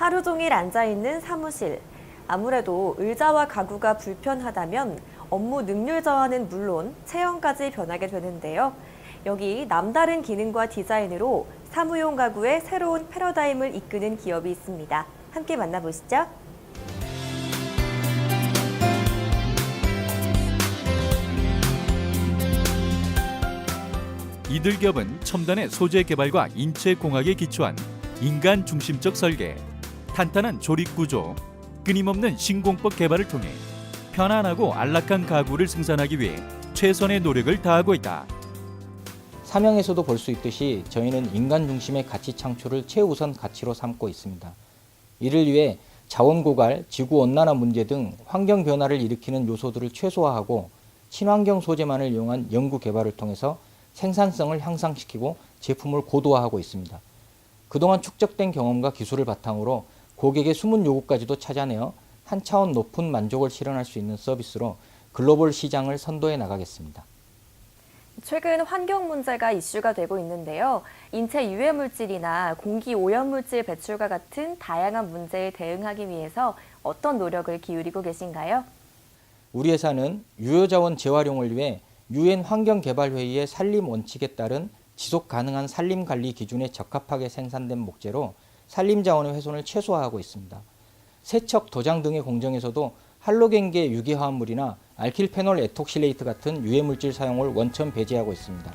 하루 종일 앉아 있는 사무실. 아무래도 의자와 가구가 불편하다면 업무 능률 저하는 물론 체형까지 변하게 되는데요. 여기 남다른 기능과 디자인으로 사무용 가구의 새로운 패러다임을 이끄는 기업이 있습니다. 함께 만나보시죠. 이들 기업은 첨단의 소재 개발과 인체 공학에 기초한 인간 중심적 설계, 탄탄한 조립 구조, 끊임없는 신공법 개발을 통해 편안하고 안락한 가구를 생산하기 위해 최선의 노력을 다하고 있다. 사명에서도 볼 수 있듯이 저희는 인간 중심의 가치 창출을 최우선 가치로 삼고 있습니다. 이를 위해 자원 고갈, 지구 온난화 문제 등 환경 변화를 일으키는 요소들을 최소화하고 친환경 소재만을 이용한 연구 개발을 통해서 생산성을 향상시키고 제품을 고도화하고 있습니다. 그동안 축적된 경험과 기술을 바탕으로 고객의 숨은 요구까지도 찾아내어 한 차원 높은 만족을 실현할 수 있는 서비스로 글로벌 시장을 선도해 나가겠습니다. 최근 환경 문제가 이슈가 되고 있는데요. 인체 유해 물질이나 공기 오염 물질 배출과 같은 다양한 문제에 대응하기 위해서 어떤 노력을 기울이고 계신가요? 우리 회사는 유효 자원 재활용을 위해 유엔 환경 개발 회의의 산림 원칙에 따른 지속 가능한 산림 관리 기준에 적합하게 생산된 목재로 산림 자원의 훼손을 최소화하고 있습니다. 세척, 도장 등의 공정에서도 할로겐계 유기화합물이나 알킬페놀 에톡실레이트 같은 유해 물질 사용을 원천 배제하고 있습니다.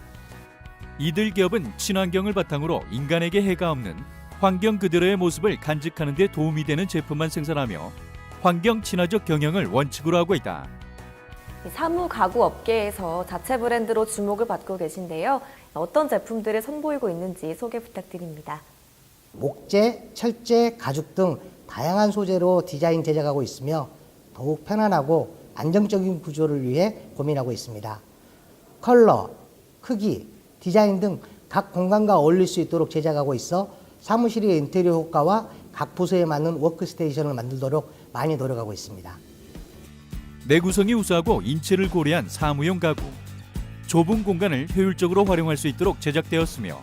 이들 기업은 친환경을 바탕으로 인간에게 해가 없는 환경 그대로의 모습을 간직하는 데 도움이 되는 제품만 생산하며 환경 친화적 경영을 원칙으로 하고 있다. 사무 가구 업계에서 자체 브랜드로 주목을 받고 계신데요. 어떤 제품들을 선보이고 있는지 소개 부탁드립니다. 목재, 철제, 가죽 등 다양한 소재로 디자인 제작하고 있으며 더욱 편안하고 안정적인 구조를 위해 고민하고 있습니다. 컬러, 크기, 디자인 등 각 공간과 어울릴 수 있도록 제작하고 있어 사무실의 인테리어 효과와 각 부서에 맞는 워크스테이션을 만들도록 많이 노력하고 있습니다. 내구성이 우수하고 인체를 고려한 사무용 가구. 좁은 공간을 효율적으로 활용할 수 있도록 제작되었으며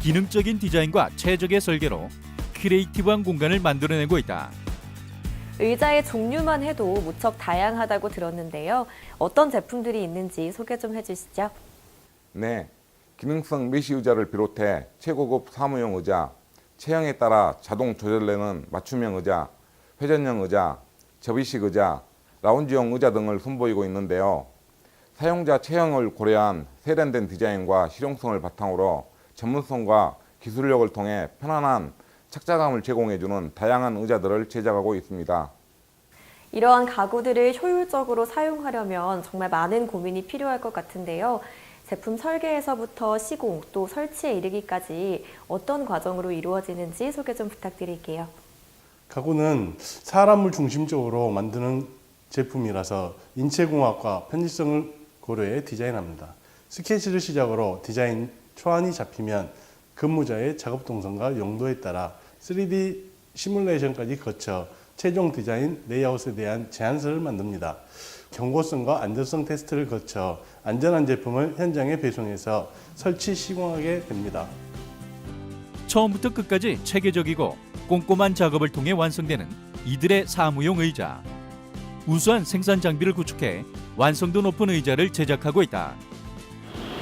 기능적인 디자인과 최적의 설계로 크리에이티브한 공간을 만들어내고 있다. 의자의 종류만 해도 무척 다양하다고 들었는데요. 어떤 제품들이 있는지 소개 좀 해주시죠. 네, 기능성 메시 의자를 비롯해 최고급 사무용 의자, 체형에 따라 자동 조절되는 맞춤형 의자, 회전형 의자, 접이식 의자, 라운지용 의자 등을 선보이고 있는데요. 사용자 체형을 고려한 세련된 디자인과 실용성을 바탕으로 전문성과 기술력을 통해 편안한 착자감을 제공해주는 다양한 의자들을 제작하고 있습니다. 이러한 가구들을 효율적으로 사용하려면 정말 많은 고민이 필요할 것 같은데요. 제품 설계에서부터 시공 또 설치에 이르기까지 어떤 과정으로 이루어지는지 소개 좀 부탁드릴게요. 가구는 사람을 중심적으로 만드는 제품이라서 인체공학과 편집성을 고려해 디자인합니다. 스케치를 시작으로 디자인 초안이 잡히면 근무자의 작업 동선과 용도에 따라 3D 시뮬레이션까지 거쳐 최종 디자인 레이아웃에 대한 제안서를 만듭니다. 경고성과 안전성 테스트를 거쳐 안전한 제품을 현장에 배송해서 설치 시공하게 됩니다. 처음부터 끝까지 체계적이고 꼼꼼한 작업을 통해 완성되는 이들의 사무용 의자. 우수한 생산 장비를 구축해 완성도 높은 의자를 제작하고 있다.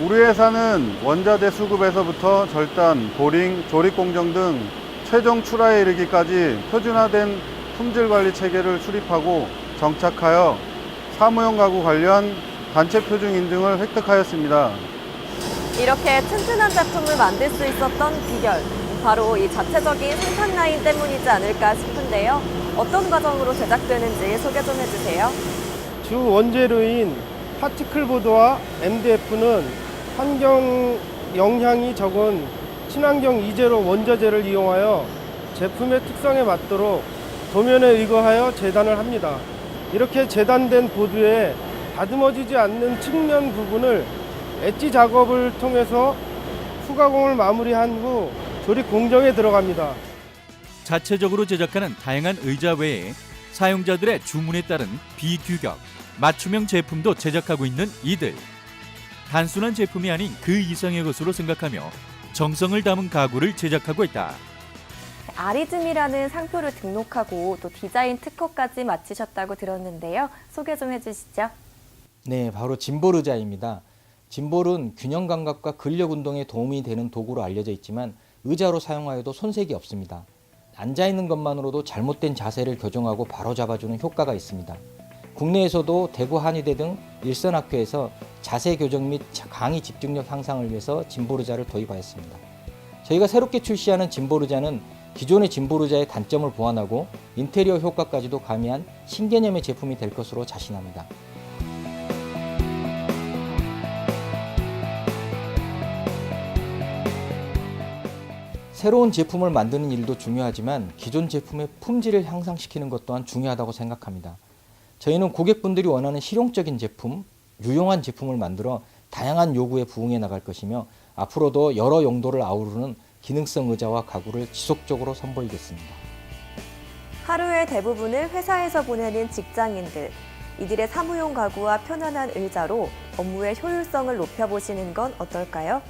우리 회사는 원자재 수급에서부터 절단, 보링, 조립 공정 등 최종 출하에 이르기까지 표준화된 품질 관리 체계를 수립하고 정착하여 사무용 가구 관련 단체 표준 인증을 획득하였습니다. 이렇게 튼튼한 제품을 만들 수 있었던 비결, 바로 이 자체적인 생산 라인 때문이지 않을까 싶은데요. 어떤 과정으로 제작되는지 소개 좀 해주세요. 주 원재료인 파티클 보드와 MDF는 환경 영향이 적은 친환경 이재로 원자재를 이용하여 제품의 특성에 맞도록 도면에 의거하여 재단을 합니다. 이렇게 재단된 보드에 다듬어지지 않는 측면 부분을 엣지 작업을 통해서 후가공을 마무리한 후 조립 공정에 들어갑니다. 자체적으로 제작하는 다양한 의자 외에 사용자들의 주문에 따른 비규격, 맞춤형 제품도 제작하고 있는 이들. 단순한 제품이 아닌 그 이상의 것으로 생각하며 정성을 담은 가구를 제작하고 있다. 아리즘이라는 상표를 등록하고 또 디자인 특허까지 마치셨다고 들었는데요. 소개 좀 해주시죠. 네, 바로 짐볼 의자입니다. 짐볼은 균형 감각과 근력 운동에 도움이 되는 도구로 알려져 있지만 의자로 사용하여도 손색이 없습니다. 앉아 있는 것만으로도 잘못된 자세를 교정하고 바로 잡아주는 효과가 있습니다. 국내에서도 대구 한의대 등 일선 학교에서 자세 교정 및 강의 집중력 향상을 위해서 짐볼 의자를 도입하였습니다. 저희가 새롭게 출시하는 의자는 기존의 의자의 단점을 보완하고 인테리어 효과까지도 가미한 신개념의 제품이 될 것으로 자신합니다. 새로운 제품을 만드는 일도 중요하지만 기존 제품의 품질을 향상시키는 것 또한 중요하다고 생각합니다. 저희는 고객분들이 원하는 실용적인 제품, 유용한 제품을 만들어 다양한 요구에 부응해 나갈 것이며 앞으로도 여러 용도를 아우르는 기능성 의자와 가구를 지속적으로 선보이겠습니다. 하루의 대부분을 회사에서 보내는 직장인들. 이들의 사무용 가구와 편안한 의자로 업무의 효율성을 높여보시는 건 어떨까요?